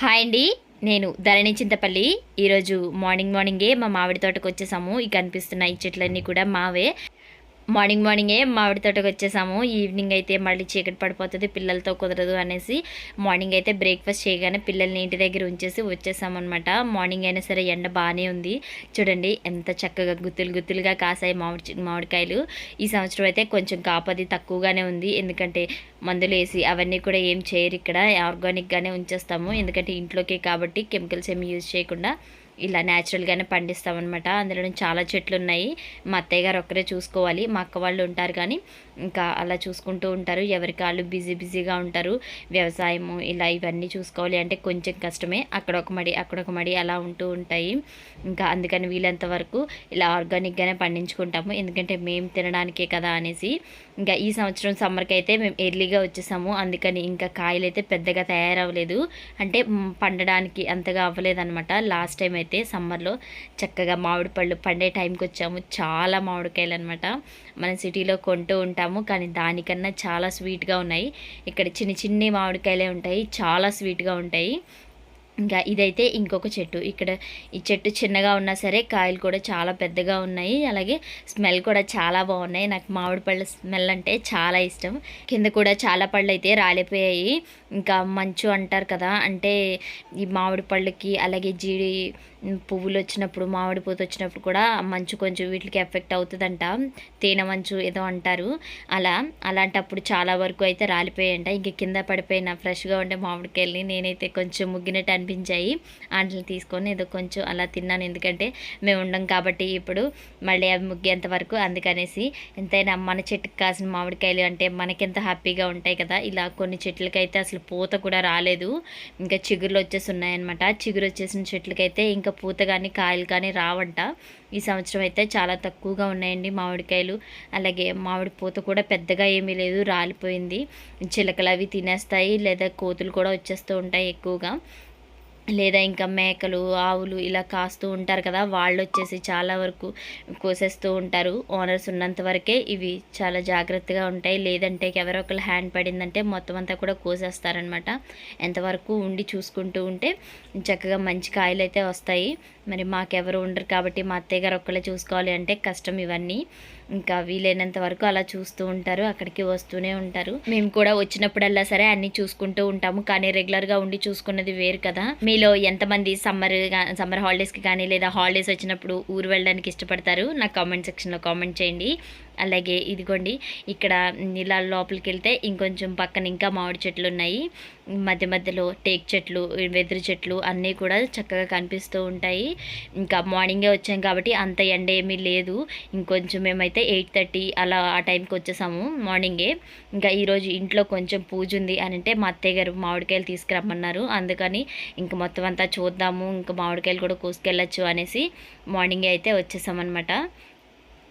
Hi అండి. నేను ధరణి చింతపల్లి. ఈరోజు మార్నింగ్ మార్నింగే మా మామిడి తోటకు వచ్చేసాము ఇక కనిపిస్తున్న ఈ చెట్లన్నీ కూడా మావే. మార్నింగ్ మార్నింగే మామిడి తోటకు వచ్చేసాము. ఈవినింగ్ అయితే మళ్ళీ చీకటి పడిపోతుంది పిల్లలతో కుదరదు అనేసి మార్నింగ్ అయితే బ్రేక్ఫాస్ట్ చేయగానే పిల్లల్ని ఇంటి దగ్గర ఉంచేసి వచ్చేసామన్నమాట. మార్నింగ్ అయినా సరే ఎండ బాగానే ఉంది. చూడండి ఎంత చక్కగా గుత్తులు గుత్తులుగా కాసాయి మామిడి మామిడికాయలు. ఈ సంవత్సరం అయితే కొంచెం కాపది తక్కువగానే ఉంది. ఎందుకంటే మందులు వేసి అవన్నీ కూడా ఏం చేయరు ఇక్కడ. ఆర్గానిక్గానే ఉంచేస్తాము. ఎందుకంటే ఇంట్లోకే కాబట్టి కెమికల్స్ ఏమి యూజ్ చేయకుండా ఇలా న్యాచురల్గానే పండిస్తామన్నమాట. అందులో చాలా చెట్లు ఉన్నాయి మా అత్తయ్య గారు ఒక్కరే చూసుకోవాలి. మా అక్క వాళ్ళు ఉంటారు కానీ ఇంకా అలా చూసుకుంటూ ఉంటారు. ఎవరికి వాళ్ళు బిజీ బిజీగా ఉంటారు. వ్యవసాయము ఇలా ఇవన్నీ చూసుకోవాలి అంటే కొంచెం కష్టమే. అక్కడ ఒక మడి అక్కడ ఒక మడి అలా ఉంటూ ఉంటాయి. ఇంకా అందుకని వీలంత వరకు ఇలా ఆర్గానిక్గానే పండించుకుంటాము. ఎందుకంటే మేము తినడానికే కదా అనేసి. ఇంకా ఈ సంవత్సరం సమ్మర్కి అయితే మేము ఎర్లీగా వచ్చేసాము. అందుకని ఇంకా కాయలు అయితే పెద్దగా తయారవ్వలేదు. అంటే పండడానికి అంతగా అవ్వలేదన్నమాట. లాస్ట్ టైం అయితే సమ్మర్లో చక్కగా మామిడి పళ్ళు పండే టైంకి వచ్చాము. చాలా మామిడికాయలు అనమాట మనం సిటీలో కొంటూ ఉంటాము. కానీ దానికన్నా చాలా స్వీట్గా ఉన్నాయి. ఇక్కడ చిన్న చిన్ని మామిడికాయలే ఉంటాయి. చాలా స్వీట్గా ఉంటాయి. ఇంకా ఇదైతే ఇంకొక చెట్టు. ఇక్కడ ఈ చెట్టు చిన్నగా ఉన్నా సరే కాయలు కూడా చాలా పెద్దగా ఉన్నాయి. అలాగే స్మెల్ కూడా చాలా బాగున్నాయి. నాకు మామిడి పళ్ళ స్మెల్ అంటే చాలా ఇష్టం. కింద కూడా చాలా పళ్ళు అయితే రాలిపోయాయి. ఇంకా మంచు అంటారు కదా అంటే ఈ మామిడి పళ్ళకి అలాగే జీడి పువ్వులు వచ్చినప్పుడు మామిడి పూత వచ్చినప్పుడు కూడా మంచు కొంచెం వీటికి ఎఫెక్ట్ అవుతుందంట. తేనె మంచు ఏదో అంటారు. అలా అలాంటప్పుడు చాలా వరకు అయితే రాలిపోయాయంట ఇంక కింద పడిపోయిన ఫ్రెష్గా ఉండే మామిడికాయల్ని నేనైతే కొంచెం ముగ్గినట్టు అనిపించాయి. వాటిని తీసుకొని ఏదో కొంచెం అలా తిన్నాను. ఎందుకంటే మేము ఉండం కాబట్టి ఇప్పుడు మళ్ళీ అవి ముగ్గేంత వరకు అందుకనేసి ఎంతైనా మన చెట్టుకి కాసిన మామిడికాయలు అంటే మనకెంత హ్యాపీగా ఉంటాయి కదా. ఇలా కొన్ని చెట్లకైతే అసలు పూత కూడా రాలేదు. ఇంకా చిగురులు వచ్చేసి ఉన్నాయన్నమాట. చిగురు వచ్చేసిన చెట్లకైతే ఇంకా పూత కానీ కాయలు కానీ రావంట. ఈ సంవత్సరం అయితే చాలా తక్కువగా ఉన్నాయండి మామిడికాయలు. అలాగే మామిడి పూత కూడా పెద్దగా ఏమీ లేదు రాలిపోయింది. చిలకలు అవి తినేస్తాయి లేదా కోతులు కూడా వచ్చేస్తూ ఉంటాయి ఎక్కువగా. లేదా ఇంకా మేకలు ఆవులు ఇలా కాస్తూ ఉంటారు కదా వాళ్ళు వచ్చేసి చాలా వరకు కోసేస్తూ ఉంటారు. ఓనర్స్ ఉన్నంత వరకే ఇవి చాలా జాగ్రత్తగా ఉంటాయి. లేదంటే ఎవరో ఒకరు హ్యాండ్ పడిందంటే మొత్తం అంతా కూడా కోసేస్తారనమాట ఎంతవరకు ఉండి చూసుకుంటూ ఉంటే చక్కగా మంచి కాయలు అయితే వస్తాయి. మరి మాకెవరు ఉండరు కాబట్టి మా అత్తయ్య గారు ఒక్కళ్ళే చూసుకోవాలి అంటే కష్టం ఇవన్నీ. ఇంకా వీలైనంత వరకు అలా చూస్తూ ఉంటారు అక్కడికి వస్తూనే ఉంటారు. మేము కూడా వచ్చినప్పుడల్లా సరే అన్ని చూసుకుంటూ ఉంటాము కానీ రెగ్యులర్గా ఉండి చూసుకున్నది వేరు కదా. మీలో ఎంతమంది సమ్మర్ సమ్మర్ హాలిడేస్కి కానీ లేదా హాలిడేస్ వచ్చినప్పుడు ఊరు వెళ్ళడానికి ఇష్టపడతారు? నాకు కామెంట్ సెక్షన్లో కామెంట్ చేయండి. అలాగే ఇదిగోండి ఇక్కడ ఇలా లోపలికి వెళ్తే ఇంకొంచెం పక్కన ఇంకా మామిడి చెట్లు ఉన్నాయి. మధ్య మధ్యలో టేక్ చెట్లు వెదురు చెట్లు అన్నీ కూడా చక్కగా కనిపిస్తూ ఉంటాయి. ఇంకా మార్నింగే వచ్చాం కాబట్టి అంత ఎండ ఏమీ లేదు. ఇంకొంచెం మేమైతే ఎయిట్ థర్టీ అలా ఆ టైంకి వచ్చేసాము మార్నింగే. ఇంకా ఈరోజు ఇంట్లో కొంచెం పూజ ఉంది అని అంటే మా అత్తయ్య గారు మామిడికాయలు తీసుకురమ్మన్నారు. అందుకని ఇంక మొత్తం అంతా చూద్దాము ఇంకా మామిడికాయలు కూడా కోసుకెళ్ళచ్చు అనేసి మార్నింగే అయితే వచ్చేసామన్నమాట.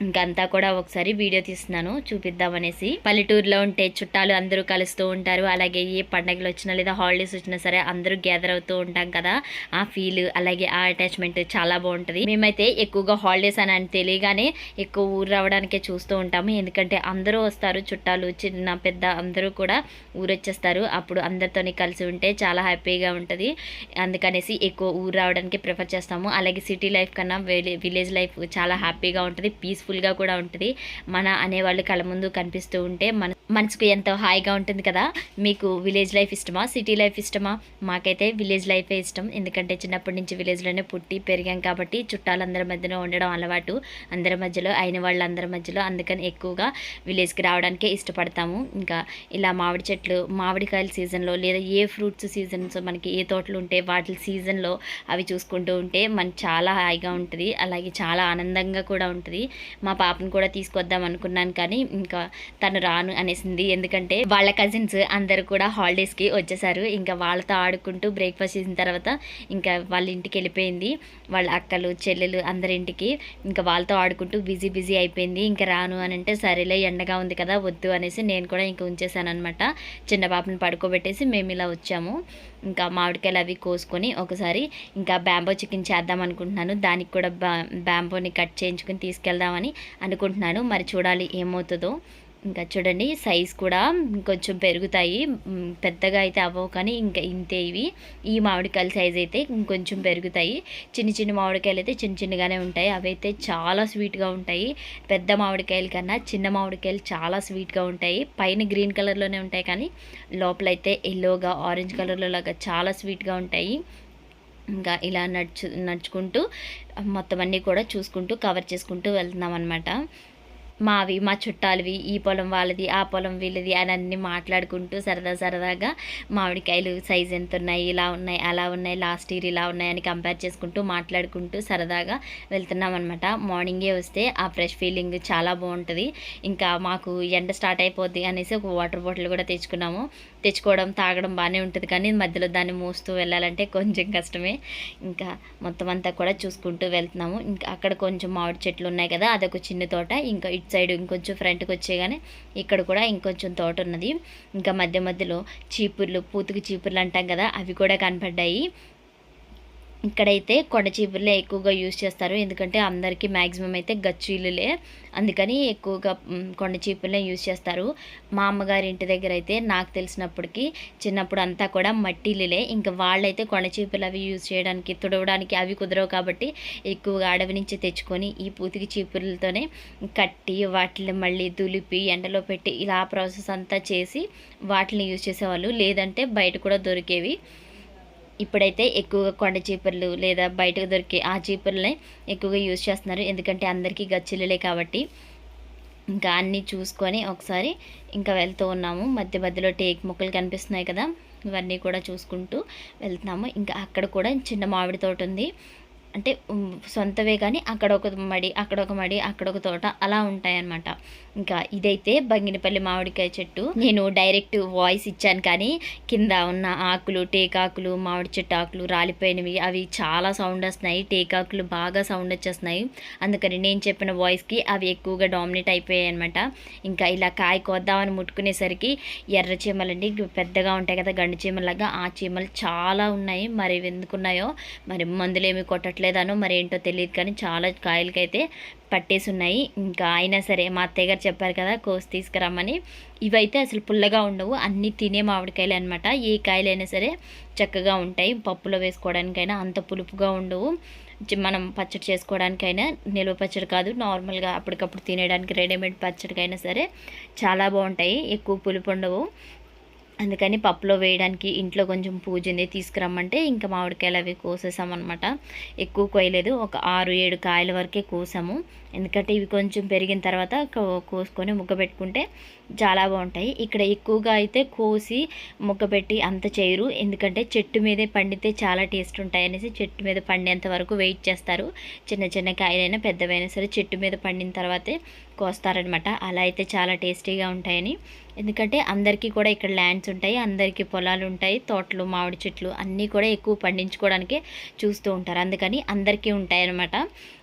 ఇంకంతా కూడా ఒకసారి వీడియో తీస్తున్నాను చూపిద్దామనేసి. పల్లెటూరులో ఉంటే చుట్టాలు అందరూ కలుస్తూ ఉంటారు. అలాగే ఏ పండగలు వచ్చినా లేదా హాలిడేస్ వచ్చినా సరే అందరూ గ్యాదర్ అవుతూ ఉంటాం కదా. ఆ ఫీల్ అలాగే ఆ అటాచ్మెంట్ చాలా బాగుంటుంది. మేమైతే ఎక్కువగా హాలిడేస్ అని అని తెలియగానే ఎక్కువ ఊరు రావడానికే చూస్తూ ఉంటాము. ఎందుకంటే అందరూ వస్తారు చుట్టాలు చిన్న పెద్ద అందరూ కూడా ఊరు వచ్చేస్తారు అప్పుడు అందరితోని కలిసి ఉంటే చాలా హ్యాపీగా ఉంటుంది. అందుకనేసి ఎక్కువ ఊరు రావడానికి ప్రిఫర్ చేస్తాము. అలాగే సిటీ లైఫ్ కన్నా విలేజ్ లైఫ్ చాలా హ్యాపీగా ఉంటుంది. పీస్ఫుల్ పీస్ఫుల్గా కూడా ఉంటుంది. మన అనేవాళ్ళు కళ్ళ ముందు కనిపిస్తూ ఉంటే మన మనసుకు ఎంతో హాయిగా ఉంటుంది కదా. మీకు విలేజ్ లైఫ్ ఇష్టమా? సిటీ లైఫ్ ఇష్టమా? మాకైతే విలేజ్ లైఫే ఇష్టం. ఎందుకంటే చిన్నప్పటి నుంచి విలేజ్లోనే పుట్టి పెరిగాం కాబట్టి చుట్టాలందరి మధ్యలో ఉండడం అలవాటు. అందరి మధ్యలో అయిన వాళ్ళందరి మధ్యలో అందుకని ఎక్కువగా విలేజ్కి రావడానికే ఇష్టపడతాము. ఇంకా ఇలా మామిడి చెట్లు మామిడికాయల సీజన్లో లేదా ఏ ఫ్రూట్స్ సీజన్స్ మనకి ఏ తోటలు ఉంటే వాటి సీజన్లో అవి చూసుకుంటూ ఉంటే మనకి చాలా హాయిగా ఉంటుంది. అలాగే చాలా ఆనందంగా కూడా ఉంటుంది. మా పాపను కూడా తీసుకొద్దాం అనుకున్నాను కానీ ఇంకా తను రాను అనేసింది. ఎందుకంటే వాళ్ళ కజిన్స్ అందరు కూడా హాలిడేస్కి వచ్చేసారు. ఇంకా వాళ్ళతో ఆడుకుంటూ బ్రేక్ఫాస్ట్ చేసిన తర్వాత ఇంకా వాళ్ళ ఇంటికి వెళ్ళిపోయింది. వాళ్ళ అక్కలు చెల్లెలు అందరింటికి ఇంకా వాళ్ళతో ఆడుకుంటూ బిజీ బిజీ అయిపోయింది. ఇంకా రాను అని అంటే సరేలే ఎండగా ఉంది కదా వద్దు అనేసి నేను కూడా ఇంకా ఉంచేసాను అనమాట చిన్న పాపని పడుకోబెట్టేసి మేము ఇలా వచ్చాము. ఇంకా మామిడికాయలు అవి కోసుకొని ఒకసారి ఇంకా బ్యాంబో చికెన్ చేద్దాం అనుకుంటున్నాను. దానికి కూడా బా బ్యాంబోని కట్ చేయించుకుని తీసుకెళ్దామని అనుకుంటున్నాను. మరి చూడాలి ఏమవుతుందో. ఇంకా చూడండి సైజ్ కూడా కొంచెం పెరుగుతాయి. పెద్దగా అయితే అవ్వవు కానీ ఇంకా ఇంతే ఇవి. ఈ మామిడికాయల సైజ్ అయితే ఇంకొంచెం పెరుగుతాయి. చిన్న చిన్న మామిడికాయలు అయితే చిన్న చిన్నగానే ఉంటాయి. అవి అయితే చాలా స్వీట్గా ఉంటాయి. పెద్ద మామిడికాయల కన్నా చిన్న మామిడికాయలు చాలా స్వీట్గా ఉంటాయి. పైన గ్రీన్ కలర్లోనే ఉంటాయి కానీ లోపలైతే ఎల్లోగా ఆరెంజ్ కలర్లో లాగా చాలా స్వీట్గా ఉంటాయి. ఇంకా ఇలా నడుచు నడుచుకుంటూ మొత్తం అన్నీ కూడా చూసుకుంటూ కవర్ చేసుకుంటూ వెళ్తున్నాం అనమాట మావి మా చుట్టాలవి ఈ పొలం వాళ్ళది ఆ పొలం వీళ్ళది అని అన్నీ మాట్లాడుకుంటూ సరదా సరదాగా మామిడికాయలు సైజ్ ఎంత ఉన్నాయి ఇలా ఉన్నాయి అలా ఉన్నాయి లాస్ట్ ఇయర్ ఇలా ఉన్నాయి అని కంపేర్ చేసుకుంటూ మాట్లాడుకుంటూ సరదాగా వెళ్తున్నాం అనమాట మార్నింగే వస్తే ఆ ఫ్రెష్ ఫీలింగ్ చాలా బాగుంటుంది. ఇంకా మాకు ఎండ స్టార్ట్ అయిపోద్ది అనేసి ఒక వాటర్ బాటిల్ కూడా తెచ్చుకున్నాము. తెచ్చుకోవడం తాగడం బాగానే ఉంటుంది. కానీ మధ్యలో దాన్ని మోస్తూ వెళ్ళాలంటే కొంచెం కష్టమే. ఇంకా మొత్తం అంతా కూడా చూసుకుంటూ వెళ్తున్నాము. ఇంకా అక్కడ కొంచెం మామిడి చెట్లు ఉన్నాయి కదా అదొక చిన్న తోట. ఇంకా ఇటు సైడ్ ఇంకొంచెం ఫ్రంట్కి వచ్చేగానే ఇక్కడ కూడా ఇంకొంచెం తోట ఉన్నది. ఇంకా మధ్య మధ్యలో చీపుర్లు పూతుకు చీపుర్లు అంటాం కదా అవి కూడా కనపడ్డాయి. ఇక్కడైతే కొండ చీపుర్లే ఎక్కువగా యూజ్ చేస్తారు. ఎందుకంటే అందరికీ మ్యాక్సిమం అయితే గచ్చిళ్ళులే అందుకని ఎక్కువగా కొండ చీపుర్లే యూజ్ చేస్తారు. మా అమ్మగారి ఇంటి దగ్గర అయితే నాకు తెలిసినప్పటికీ చిన్నప్పుడు అంతా కూడా మట్టిలులే ఇంకా వాళ్ళైతే కొండ చీపులు అవి యూజ్ చేయడానికి తుడవడానికి అవి కుదరవు కాబట్టి ఎక్కువగా అడవి నుంచి తెచ్చుకొని ఈ పూతికి చీపుర్లతోనే కట్టి వాటిని మళ్ళీ దులిపి ఎండలో పెట్టి ఇలా ప్రాసెస్ అంతా చేసి వాటిని యూజ్ చేసేవాళ్ళు. లేదంటే బయట కూడా దొరికేవి. ఇప్పుడైతే ఎక్కువగా కొండ చీపుర్లు లేదా బయటకు దొరికే ఆ చీపుర్లనే ఎక్కువగా యూజ్ చేస్తున్నారు. ఎందుకంటే అందరికీ గచ్చిల్లలే కాబట్టి ఇంకా అన్నీ చూసుకొని ఒకసారి ఇంకా వెళ్తూ ఉన్నాము. మధ్య మధ్యలో టేక్ మొక్కలు కనిపిస్తున్నాయి కదా ఇవన్నీ కూడా చూసుకుంటూ వెళ్తున్నాము. ఇంకా అక్కడ కూడా చిన్న మామిడి తోట ఉంది. అంటే సొంతవే కానీ అక్కడ ఒక మడి అక్కడ ఒక మడి అక్కడ ఒక తోట అలా ఉంటాయన్నమాట. ఇంకా ఇదైతే బంగినపల్లి మామిడికాయ చెట్టు. నేను డైరెక్ట్ వాయిస్ ఇచ్చాను కానీ కింద ఉన్న ఆకులు టేకాకులు మామిడి చెట్టు ఆకులు రాలిపోయినవి. అవి చాలా సౌండ్ వస్తున్నాయి. టేకాకులు బాగా సౌండ్ వచ్చేస్తున్నాయి. అందుకని నేను చెప్పిన వాయిస్కి అవి ఎక్కువగా డామినేట్ అయిపోయాయి అనమాట ఇంకా ఇలా కాయ కోద్దామని ముట్టుకునేసరికి ఎర్ర చీమలండి. పెద్దగా ఉంటాయి కదా గండు చీమలాగా ఆ చీమలు చాలా ఉన్నాయి. మరి ఎందుకున్నాయో? మరి మందులు ఏమి కొట్టట్లేదనో మరి ఏంటో తెలియదు కానీ చాలా కాయలకైతే పట్టేసి ఉన్నాయి ఇంకా అయినా సరే మా అత్తయ్య గారు చెప్పారు కదా కోసి తీసుకురమ్మని. ఇవైతే అసలు పుల్లగా ఉండవు అన్నీ తినే మామిడికాయలు అనమాట ఏ కాయలైనా సరే చక్కగా ఉంటాయి. పప్పులో వేసుకోవడానికైనా అంత పులుపుగా ఉండవు. మనం పచ్చడి చేసుకోవడానికైనా నిల్వ పచ్చడి కాదు నార్మల్గా అప్పటికప్పుడు తినేయడానికి రెడీమేడ్ పచ్చడికైనా సరే చాలా బాగుంటాయి. ఎక్కువ పులుపు ఉండవు. అందుకని పప్పులో వేయడానికి ఇంట్లో కొంచెం పూజంది తీసుకురమ్మంటే ఇంకా మామిడికాయలు అవి కోసేసామన్నమాట ఎక్కువ కోయలేదు. ఒక ఆరు ఏడు కాయల వరకే కోసాము. ఎందుకంటే ఇవి కొంచెం పెరిగిన తర్వాత కో- కోసుకొని ముగ్గ పెట్టుకుంటే చాలా బాగుంటాయి. ఇక్కడ ఎక్కువగా అయితే కోసి ముగ్గ అంత చేయరు. ఎందుకంటే చెట్టు మీదే పండితే చాలా టేస్ట్ ఉంటాయి అనేసి చెట్టు మీద పండేంత వరకు వెయిట్ చేస్తారు. చిన్న చిన్న కాయలైనా పెద్దవైనా సరే చెట్టు మీద పండిన తర్వాతే కోస్తారనమాట. అలా అయితే చాలా టేస్టీగా ఉంటాయని. ఎందుకంటే అందరికీ కూడా ఇక్కడ ల్యాండ్స్ ఉంటాయి. అందరికీ పొలాలు ఉంటాయి. తోటలు మామిడి చెట్లు అన్నీ కూడా ఎక్కువ పండించుకోవడానికి చూస్తూ ఉంటారు. అందుకని అందరికీ ఉంటాయన్నమాట.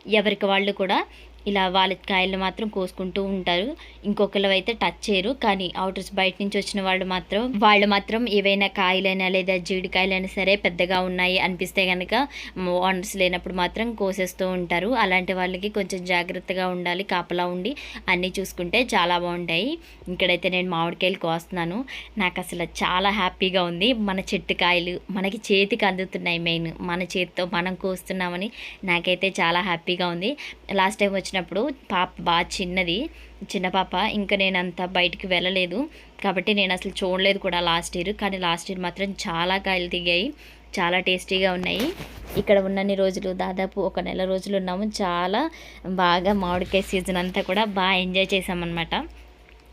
ఎవరికి వాళ్ళు కూడా ఇలా వాళ్ళ కాయలు మాత్రం కోసుకుంటూ ఉంటారు. ఇంకొకరు అయితే టచ్ చేయరు. కానీ అవుటర్స్ బయట నుంచి వచ్చిన వాళ్ళు మాత్రం వాళ్ళు మాత్రం ఏవైనా కాయలైనా లేదా జీడికాయలైనా సరే పెద్దగా ఉన్నాయి అనిపిస్తే కనుక ఓనర్స్ లేనప్పుడు మాత్రం కోసేస్తూ ఉంటారు. అలాంటి వాళ్ళకి కొంచెం జాగ్రత్తగా ఉండాలి కాపలా ఉండి అన్నీ చూసుకుంటే చాలా బాగుంటాయి. ఇక్కడైతే నేను మామిడికాయలు కోస్తున్నాను. నాకు అసలు చాలా హ్యాపీగా ఉంది. మన చెట్టు కాయలు మనకి చేతికి అందుతున్నాయి మెయిన్. మన చేతితో మనం కోస్తున్నామని నాకైతే చాలా హ్యాపీగా ఉంది. లాస్ట్ టైం వచ్చినప్పుడు పాప బాగా చిన్నది. చిన్న పాప ఇంకా నేను అంత బయటికి వెళ్ళలేదు. కాబట్టి నేను అసలు చూడలేదు కూడా లాస్ట్ ఇయర్. కానీ లాస్ట్ ఇయర్ మాత్రం చాలా కాయలు దిగాయి చాలా టేస్టీగా ఉన్నాయి. ఇక్కడ ఉన్నన్ని రోజులు దాదాపు ఒక నెల రోజులు ఉన్నాము. చాలా బాగా మామిడికాయ సీజన్ అంతా కూడా బాగా ఎంజాయ్ చేసామన్నమాట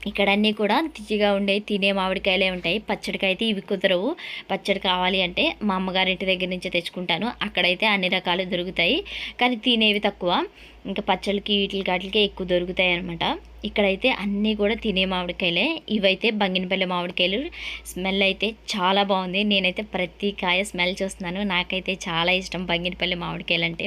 ఇక్కడ అన్నీ కూడా తిచ్చిగా ఉండే తినే మామిడికాయలే ఉంటాయి. పచ్చడికి అయితే ఇవి కుదరవు. పచ్చడి కావాలి అంటే మా అమ్మగారింటి దగ్గర నుంచి తెచ్చుకుంటాను. అక్కడైతే అన్ని రకాలు దొరుకుతాయి. కానీ తినేవి తక్కువ. ఇంకా పచ్చళ్ళకి వీటికి వాటికి ఎక్కువ దొరుకుతాయి అనమాట ఇక్కడైతే అన్నీ కూడా తినే మామిడికాయలే. ఇవైతే బంగినపల్లి మామిడికాయలు. స్మెల్ అయితే చాలా బాగుంది. నేనైతే ప్రతి కాయ స్మెల్ చూస్తున్నాను. నాకైతే చాలా ఇష్టం బంగినపల్లి మామిడికాయలు అంటే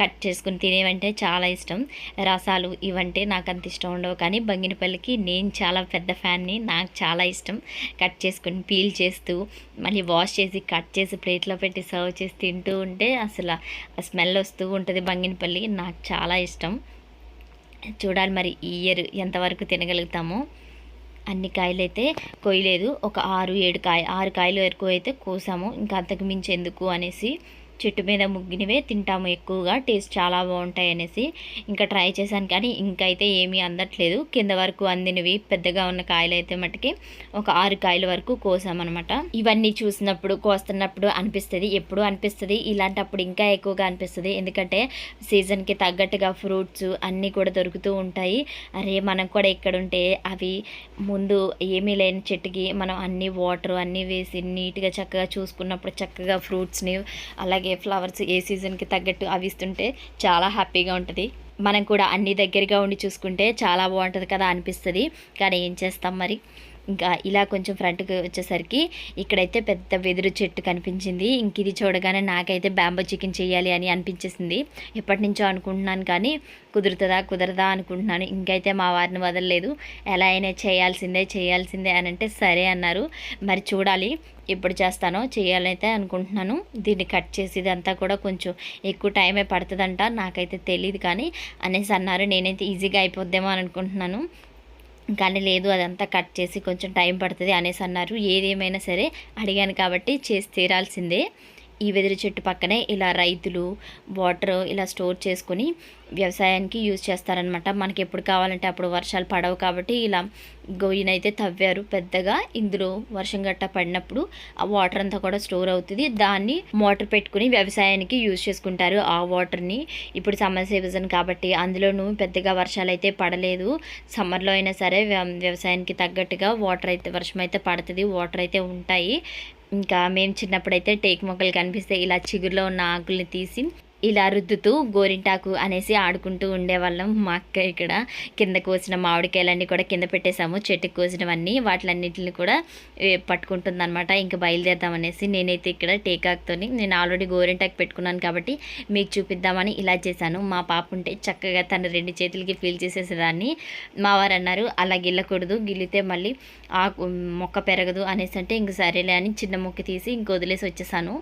కట్ చేసుకుని తినేవంటే చాలా ఇష్టం. రసాలు ఇవంటే నాకు అంత ఇష్టం ఉండవు. కానీ బంగినపల్లికి నేను చాలా పెద్ద ఫ్యాన్ని. నాకు చాలా ఇష్టం. కట్ చేసుకుని పీల్ చేస్తూ మళ్ళీ వాష్ చేసి కట్ చేసి ప్లేట్లో పెట్టి సర్వ్ చేసి తింటూ ఉంటే అసలు స్మెల్ వస్తూ ఉంటుంది బంగినపల్లి. నాకు చాలా చాలా ఇష్టం. చూడాలి మరి ఈ ఇయర్ ఎంతవరకు తినగలుగుతామో. అన్ని కాయలు అయితే కొయ్యలేదు. ఒక ఆరు ఏడు కాయ ఆరు కాయలు వరకు అయితే కోసాము. ఇంకా అంతకు మించి ఎందుకు అనేసి చెట్టు మీద ముగ్గినవే తింటాము ఎక్కువగా. టేస్ట్ చాలా బాగుంటాయి అనేసి ఇంకా ట్రై చేశాను కానీ ఇంకా అయితే ఏమీ అందట్లేదు. కింద వరకు అందినవి పెద్దగా ఉన్న కాయలు అయితే మటుకి ఒక ఆరు కాయల వరకు కోసామన్నమాట. ఇవన్నీ చూసినప్పుడు కోస్తున్నప్పుడు అనిపిస్తుంది. ఎప్పుడు అనిపిస్తుంది. ఇలాంటప్పుడు ఇంకా ఎక్కువగా అనిపిస్తుంది. ఎందుకంటే సీజన్కి తగ్గట్టుగా ఫ్రూట్స్ అన్నీ కూడా దొరుకుతూ ఉంటాయి. అరే మనం కూడా ఇక్కడ ఉంటే అవి ముందు ఏమీ లేని చెట్టుకి మనం అన్ని వాటర్ అన్నీ వేసి నీట్గా చక్కగా చూసుకున్నప్పుడు చక్కగా ఫ్రూట్స్ని అలాగే ఫ్లవర్స్ ఏ సీజన్కి తగ్గట్టు అవి ఇస్తుంటే చాలా హ్యాపీగా ఉంటుంది. మనం కూడా అన్ని దగ్గరగా ఉండి చూసుకుంటే చాలా బాగుంటుంది కదా అనిపిస్తుంది. కానీ ఏం చేస్తాం మరి? ఇంకా ఇలా కొంచెం ఫ్రంట్కి వచ్చేసరికి ఇక్కడైతే పెద్ద వెదురు చెట్టు కనిపించింది. ఇంక ఇది చూడగానే నాకైతే బ్యాంబో చికెన్ చేయాలి అని అనిపించేసింది. ఎప్పటి నుంచో అనుకుంటున్నాను కానీ కుదురుతుందా కుదరదా అనుకుంటున్నాను. ఇంకైతే మా వారిని వదలలేదు. ఎలా అయినా చేయాల్సిందే చేయాల్సిందే అని అంటే సరే అన్నారు. మరి చూడాలి ఎప్పుడు చేస్తానో చేయాలైతే అనుకుంటున్నాను. దీన్ని కట్ చేసి ఇదంతా కూడా కొంచెం ఎక్కువ టైమే పడుతుందంట. నాకైతే తెలియదు కానీ అనేసి అన్నారు. నేనైతే ఈజీగా అయిపోద్దేమో అని అనుకుంటున్నాను. కానీ లేదు అదంతా కట్ చేసి కొంచెం టైం పడుతుంది అనేసి అన్నారు. ఏదేమైనా సరే అడిగాను కాబట్టి చేసి తీరాల్సిందే. ఈ వెదురు చెట్టు పక్కనే ఇలా రైతులు వాటర్ ఇలా స్టోర్ చేసుకొని వ్యవసాయానికి యూజ్ చేస్తారనమాట మనకి ఎప్పుడు కావాలంటే అప్పుడు వర్షాలు పడవు కాబట్టి ఇలా గొయ్యినైతే తవ్వారు. పెద్దగా ఇందులో వర్షం గట్ట పడినప్పుడు ఆ వాటర్ అంతా కూడా స్టోర్ అవుతుంది. దాన్ని మోటార్ పెట్టుకుని వ్యవసాయానికి యూజ్ చేసుకుంటారు ఆ వాటర్ని. ఇప్పుడు సమ్మర్ సీజన్ కాబట్టి అందులోనూ పెద్దగా వర్షాలు అయితే పడలేదు. సమ్మర్లో అయినా సరే వ్యవసాయానికి తగ్గట్టుగా వాటర్ అయితే వర్షం అయితే పడుతుంది. వాటర్ అయితే ఉంటాయి. ఇంకా మేము చిన్నప్పుడైతే టేక్ మొక్కలు కనిపిస్తే ఇలా చిగురులో ఉన్న ఆకుల్ని తీసి ఇలా రుద్దుతూ గోరింటాకు అనేసి ఆడుకుంటూ ఉండేవాళ్ళం మా అక్క ఇక్కడ. కింద కోసిన మామిడికాయలన్నీ కూడా కింద పెట్టేశాము. చెట్టుకు కోసినవన్నీ వాటిలన్నింటిని కూడా పట్టుకుంటుంది అనమాట ఇంకా బయలుదేరదాం అనేసి నేనైతే ఇక్కడ టేకాకుతో నేను ఆల్రెడీ గోరింటాకు పెట్టుకున్నాను కాబట్టి మీకు చూపిద్దామని ఇలా చేశాను. మా పాప ఉంటే చక్కగా తన రెండు చేతులకి ఫీల్ చేసేసేదాన్ని. మా వారు అన్నారు అలా గిల్లకూడదు గిల్లితే మళ్ళీ ఆకు మొక్క పెరగదు అనేసి అంటే ఇంక సరేలే అని చిన్న మొక్క తీసి ఇంక వదిలేసి వచ్చేసాను.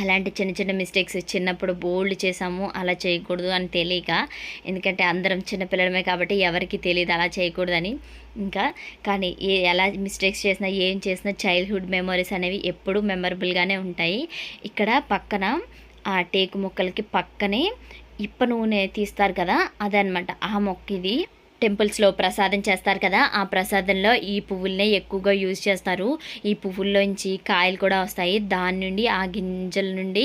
అలాంటి చిన్న చిన్న మిస్టేక్స్ చిన్నప్పుడు బోల్డ్ చేసాము అలా చేయకూడదు అని తెలియక ఎందుకంటే అందరం చిన్నపిల్లడమే కాబట్టి ఎవరికి తెలియదు అలా చేయకూడదని. ఇంకా కానీ ఏ ఎలా మిస్టేక్స్ చేసినా ఏం చేసినా చైల్డ్హుడ్ మెమరీస్ అనేవి ఎప్పుడూ మెమరబుల్గానే ఉంటాయి. ఇక్కడ పక్కన ఆ టేకు మొక్కలకి పక్కనే ఇప్ప నూనె తీస్తారు కదా అదనమాట ఆ మొక్క ఇది. టెంపుల్స్లో ప్రసాదం చేస్తారు కదా ఆ ప్రసాదంలో ఈ పువ్వులనే ఎక్కువగా యూజ్ చేస్తారు. ఈ పువ్వుల్లోంచి కాయలు కూడా వస్తాయి. దాని నుండి ఆ గింజల నుండి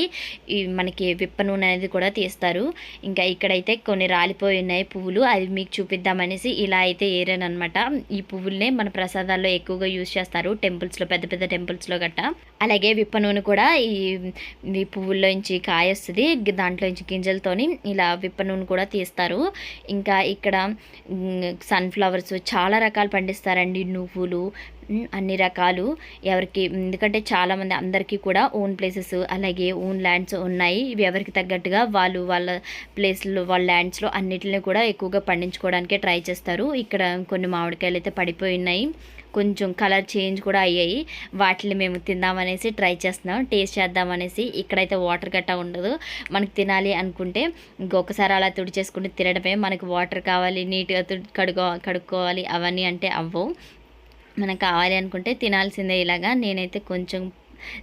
ఈ మనకి విప్ప నూనె అనేది కూడా తీస్తారు. ఇంకా ఇక్కడైతే కొన్ని రాలిపోయి ఉన్నాయి పువ్వులు. అవి మీకు చూపిద్దామనేసి ఇలా అయితే ఏరానమాట ఈ పువ్వులనే మన ప్రసాదాల్లో ఎక్కువగా యూజ్ చేస్తారు. టెంపుల్స్లో పెద్ద పెద్ద టెంపుల్స్లో గట్ట. అలాగే విప్ప నూనె కూడా ఈ ఈ పువ్వుల్లోంచి కాయ వస్తుంది. దాంట్లోంచి గింజలతోని ఇలా విప్ప నూనె కూడా తీస్తారు. ఇంకా ఇక్కడ సన్ఫ్లవర్స్ చాలా రకాలు పండిస్తారండి నువ్వులు అన్ని రకాలు. ఎవరికి ఎందుకంటే చాలామంది అందరికీ కూడా ఓన్ ప్లేసెస్ అలాగే ఓన్ ల్యాండ్స్ ఉన్నాయి. ఇవి ఎవరికి తగ్గట్టుగా వాళ్ళు వాళ్ళ ప్లేస్లో వాళ్ళ ల్యాండ్స్లో అన్నిటిని కూడా ఎక్కువగా పండించుకోవడానికే ట్రై చేస్తారు. ఇక్కడ కొన్ని మామిడికాయలు అయితే పడిపోయి ఉన్నాయి. కొంచెం కలర్ చేంజ్ కూడా అయ్యాయి. వాటిని మేము తిందామనేసి ట్రై చేస్తున్నాం. టేస్ట్ చేద్దామనేసి ఇక్కడైతే వాటర్ గట్టా ఉండదు. మనకి తినాలి అనుకుంటే ఇంకొకసారి అలా తుడిచేసుకుంటే తినడమే. మనకి వాటర్ కావాలి నీట్గా తుడి కడుకో కడుక్కోవాలి అవన్నీ అంటే అవ్వవు. మనకు కావాలి అనుకుంటే తినాల్సిందే ఇలాగా. నేనైతే కొంచెం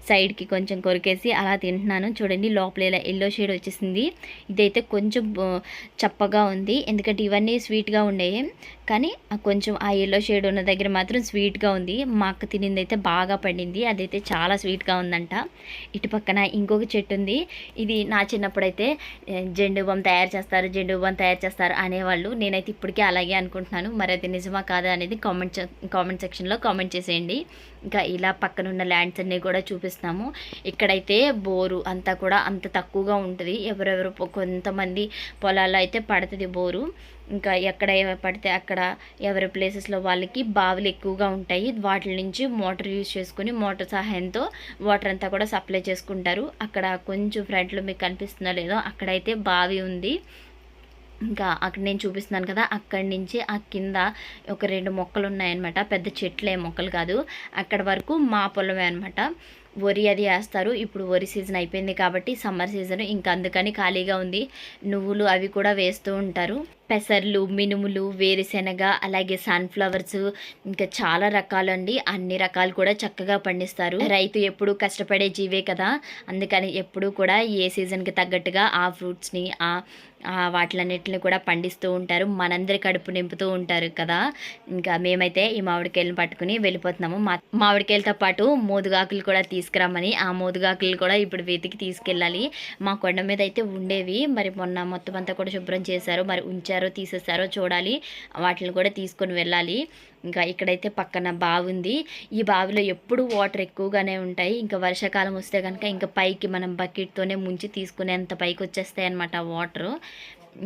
సైడ్కి కొంచెం కొరికేసి అలా తింటున్నాను. చూడండి లోపల ఇలా ఎల్లో షేడ్ వచ్చేసింది. ఇదైతే కొంచెం చప్పగా ఉంది. ఎందుకంటే ఇవన్నీ స్వీట్గా ఉండేవి. కానీ కొంచెం ఆ ఎల్లో షేడ్ ఉన్న దగ్గర మాత్రం స్వీట్గా ఉంది. మా అక్క తినింది అయితే బాగా పండింది. అదైతే చాలా స్వీట్గా ఉందంట. ఇటు పక్కన ఇంకొక చెట్టు ఉంది. ఇది నా చిన్నప్పుడు అయితే జెండు బొమ్మ తయారు చేస్తారు జెండు బొమ్మ తయారు చేస్తారు అనేవాళ్ళు. నేనైతే ఇప్పటికే అలాగే అనుకుంటున్నాను. మరి అది నిజమా కాదా అనేది కామెంట్ కామెంట్ సెక్షన్లో కామెంట్ చేసేయండి. ఇంకా ఇలా పక్కనున్న ల్యాండ్స్ అన్నీ కూడా చూపిస్తాము. ఇక్కడైతే బోరు అంతా కూడా అంత తక్కువగా ఉంటుంది. ఎవరెవరు కొంతమంది పొలాల్లో అయితే పడుతుంది బోరు. ఇంకా ఎక్కడ పడితే అక్కడ ఎవరి ప్లేసెస్లో వాళ్ళకి బావులు ఎక్కువగా ఉంటాయి. వాటి నుంచి మోటార్ యూజ్ చేసుకుని మోటార్ సహాయంతో వాటర్ అంతా కూడా సప్లై చేసుకుంటారు. అక్కడ కొంచెం ఫ్రంట్లో మీకు కనిపిస్తుందో లేదో అక్కడైతే బావి ఉంది. ఇంకా అక్కడ నేను చూపిస్తున్నాను కదా అక్కడి నుంచి ఆ కింద ఒక రెండు మొక్కలు ఉన్నాయన్నమాట. పెద్ద చెట్లే మొక్కలు కాదు. అక్కడ వరకు మా పొలమే అనమాట వరి అది వేస్తారు. ఇప్పుడు వరి సీజన్ అయిపోయింది కాబట్టి సమ్మర్ సీజన్ ఇంకా అందుకని ఖాళీగా ఉంది. నువ్వులు అవి కూడా వేస్తూ ఉంటారు. పెసర్లు మినుములు వేరుశెనగ అలాగే సన్ఫ్లవర్స్ ఇంకా చాలా రకాలండి. అన్ని రకాలు కూడా చక్కగా పండిస్తారు. రైతు ఎప్పుడు కష్టపడే జీవే కదా. అందుకని ఎప్పుడు కూడా ఏ సీజన్కి తగ్గట్టుగా ఆ ఫ్రూట్స్ని ఆ వాటిలన్నిటిని కూడా పండిస్తూ ఉంటారు. మనందరి కడుపు నింపుతూ ఉంటారు కదా. ఇంకా మేమైతే ఈ మామిడికాయలను పట్టుకుని వెళ్ళిపోతున్నాము. మా మామిడికాయలతో పాటు మోదుగాకులు కూడా తీసుకురామని ఆ మోదుగాకులు కూడా ఇప్పుడు వెతికి తీసుకెళ్ళాలి. మా కొండ మీద అయితే ఉండేవి. మరి మొన్న మొత్తం అంతా కూడా శుభ్రం చేశారు. మరి ఉంచారో తీసేసారో చూడాలి. వాటిని కూడా తీసుకొని వెళ్ళాలి. ఇంకా ఇక్కడైతే పక్కన బావి ఉంది. ఈ బావిలో ఎప్పుడు వాటర్ ఎక్కువగానే ఉంటాయి. ఇంకా వర్షాకాలం వస్తే కనుక ఇంకా పైకి మనం బకెట్తోనే ముంచి తీసుకునేంత పైకి వచ్చేస్తాయి అనమాట వాటరు.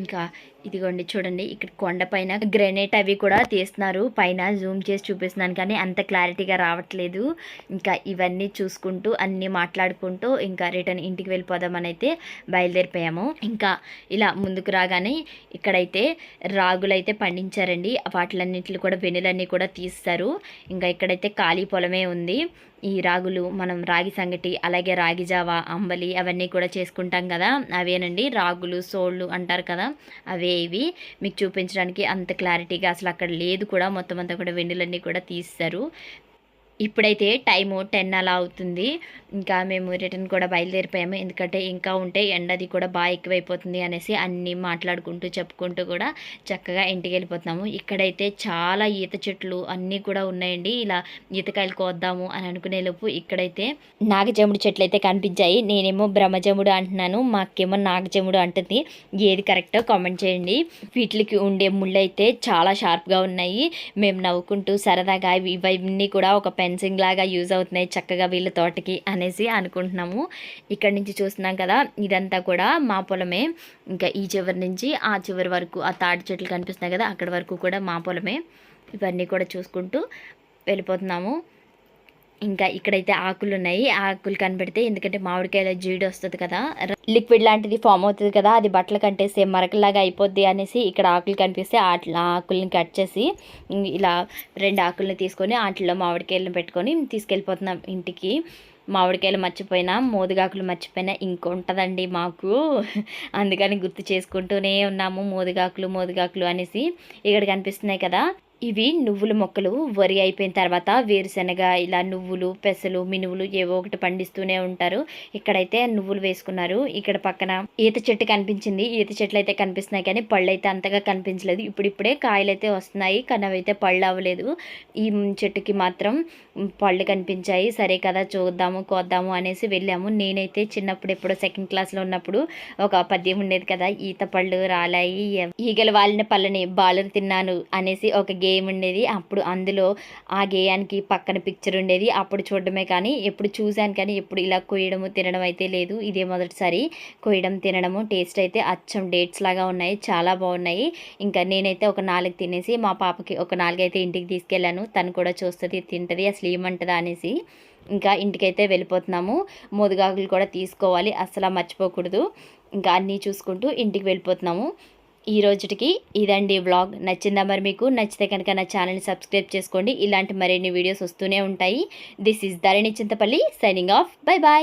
ఇంకా ఇదిగోండి చూడండి ఇక్కడ కొండపైన గ్రెనేట్ అవి కూడా తీస్తున్నారు. పైన జూమ్ చేసి చూపిస్తున్నాను కానీ అంత క్లారిటీగా రావట్లేదు. ఇంకా ఇవన్నీ చూసుకుంటూ అన్నీ మాట్లాడుకుంటూ ఇంకా రిటర్న్ ఇంటికి వెళ్ళిపోదామని అయితే బయలుదేరిపోయాము. ఇంకా ఇలా ముందుకు రాగానే ఇక్కడైతే రాగులైతే పండించారండి. వాటిలన్నింటిని కూడా వెనులన్నీ కూడా తీస్తారు. ఇంకా ఇక్కడైతే ఖాళీ పొలమే ఉంది. ఈ రాగులు మనం రాగి సంగటి అలాగే రాగి జావా అంబలి అవన్నీ కూడా చేసుకుంటాం కదా. అవేనండి? రాగులు సోళ్ళు అంటారు కదా. అవే ఇవి. మీకు చూపించడానికి అంత క్లారిటీగా అసలు అక్కడ లేదు కూడా. మొత్తం అంతా కూడా వెండులన్నీ కూడా తీస్తారు. ఇప్పుడైతే టైము టెన్ అలా అవుతుంది. ఇంకా మేము రిటర్న్ కూడా బయలుదేరిపోయాము. ఎందుకంటే ఇంకా ఉంటే ఎండ అది కూడా బాగా ఎక్కువైపోతుంది అనేసి అన్నీ మాట్లాడుకుంటూ చెప్పుకుంటూ కూడా చక్కగా ఇంటికి వెళ్ళిపోతున్నాము. ఇక్కడైతే చాలా ఈత చెట్లు అన్నీ కూడా ఉన్నాయండి. ఇలా ఈతకాయలు కోద్దాము అని అనుకునే లోపు ఇక్కడైతే నాగజముడు చెట్లు అయితే కనిపించాయి. నేనేమో బ్రహ్మజముడు అంటున్నాను. మాకేమో నాగజముడు అంటుంది. ఏది కరెక్టో కామెంట్ చేయండి. వీటికి ఉండే ముళ్ళు అయితే చాలా షార్ప్గా ఉన్నాయి. మేము నవ్వుకుంటూ సరదాగా ఇవి- ఇవన్నీ కూడా ఒక ఫెన్సింగ్ లాగా యూజ్ అవుతున్నాయి చక్కగా వీళ్ళ తోటకి అనేసి అనుకుంటున్నాము. ఇక్కడ నుంచి చూస్తున్నాం కదా ఇదంతా కూడా మా పొలమే. ఇంకా ఈ చివరి నుంచి ఆ చివరి వరకు ఆ తాటి చెట్లు కనిపిస్తున్నాయి కదా అక్కడ వరకు కూడా మా పొలమే. ఇవన్నీ కూడా చూసుకుంటూ వెళ్ళిపోతున్నాము. ఇంకా ఇక్కడైతే ఆకులు ఉన్నాయి. ఆకులు కనబెడితే ఎందుకంటే మామిడికాయల జీడి వస్తుంది కదా. లిక్విడ్ లాంటిది ఫామ్ అవుతుంది కదా. అది బట్టలు కంటేస్తే మరకలాగా అయిపోద్ది అనేసి ఇక్కడ ఆకులు కనిపిస్తే ఆ ఆకుల్ని కట్ చేసి ఇలా రెండు ఆకుల్ని తీసుకొని వాటిలో మామిడికాయలను పెట్టుకొని తీసుకెళ్ళిపోతున్నాం ఇంటికి. మామిడికాయలు మర్చిపోయినా మోదుగాకులు మర్చిపోయినా ఇంకొంటుందండి మాకు. అందుకని గుర్తు చేసుకుంటూనే ఉన్నాము. మోదుగాకులు మోదుగాకులు అనేసి ఇక్కడ కనిపిస్తున్నాయి కదా. ఇవి నువ్వుల మొక్కలు. వరి అయిపోయిన తర్వాత వేరుశనగ ఇలా నువ్వులు పెసలు మినువులు ఏవో ఒకటి పండిస్తూనే ఉంటారు. ఇక్కడైతే నువ్వులు వేసుకున్నారు. ఇక్కడ పక్కన ఈత చెట్టు కనిపించింది. ఈత చెట్లు అయితే కనిపిస్తున్నాయి కానీ పళ్ళు అయితే అంతగా కనిపించలేదు. ఇప్పుడిప్పుడే కాయలు అయితే వస్తున్నాయి కానీ అవి అయితే పళ్ళు అవ్వలేదు. ఈ చెట్టుకి మాత్రం పళ్ళు కనిపించాయి. సరే కదా చూద్దాము కోద్దాము అనేసి వెళ్ళాము. నేనైతే చిన్నప్పుడు ఎప్పుడో సెకండ్ క్లాస్లో ఉన్నప్పుడు ఒక పద్యం ఉండేది కదా ఈత పళ్ళు రాలాయి ఈగలు ఈగల వాలిన పళ్ళని బాలు తిన్నాను అనేసి ఒక గేమ్ ఉండేది. అప్పుడు అందులో ఆ గేయానికి పక్కన పిక్చర్ ఉండేది. అప్పుడు చూడడమే కానీ ఎప్పుడు చూశాను కానీ ఎప్పుడు ఇలా కొయ్యడము తినడం అయితే లేదు. ఇదే మొదటిసారి కొయ్యడం తినడము టేస్ట్ అయితే అచ్చం డేట్స్ లాగా ఉన్నాయి. చాలా బాగున్నాయి. ఇంకా నేనైతే ఒక నాలుగు తినేసి మా పాపకి ఒక నాలుగు అయితే ఇంటికి తీసుకెళ్ళాను. తను కూడా చూస్తుంది తింటుంది అసలు ఏమంటుందా అనేసి. ఇంకా ఇంటికైతే వెళ్ళిపోతున్నాము. మోదుగాకులు కూడా తీసుకోవాలి. అసలు మర్చిపోకూడదు. ఇంకా అన్నీ చూసుకుంటూ ఇంటికి వెళ్ళిపోతున్నాము. ఈ రోజుటికి ఇదండి వ్లాగ్ నచ్చిందా మరి మీకు? నచ్చితే కనుక నా ఛానల్ని సబ్స్క్రైబ్ చేసుకోండి. ఇలాంటి మరిన్ని వీడియోస్ వస్తూనే ఉంటాయి. This is Dharani Chintapalli signing off bye bye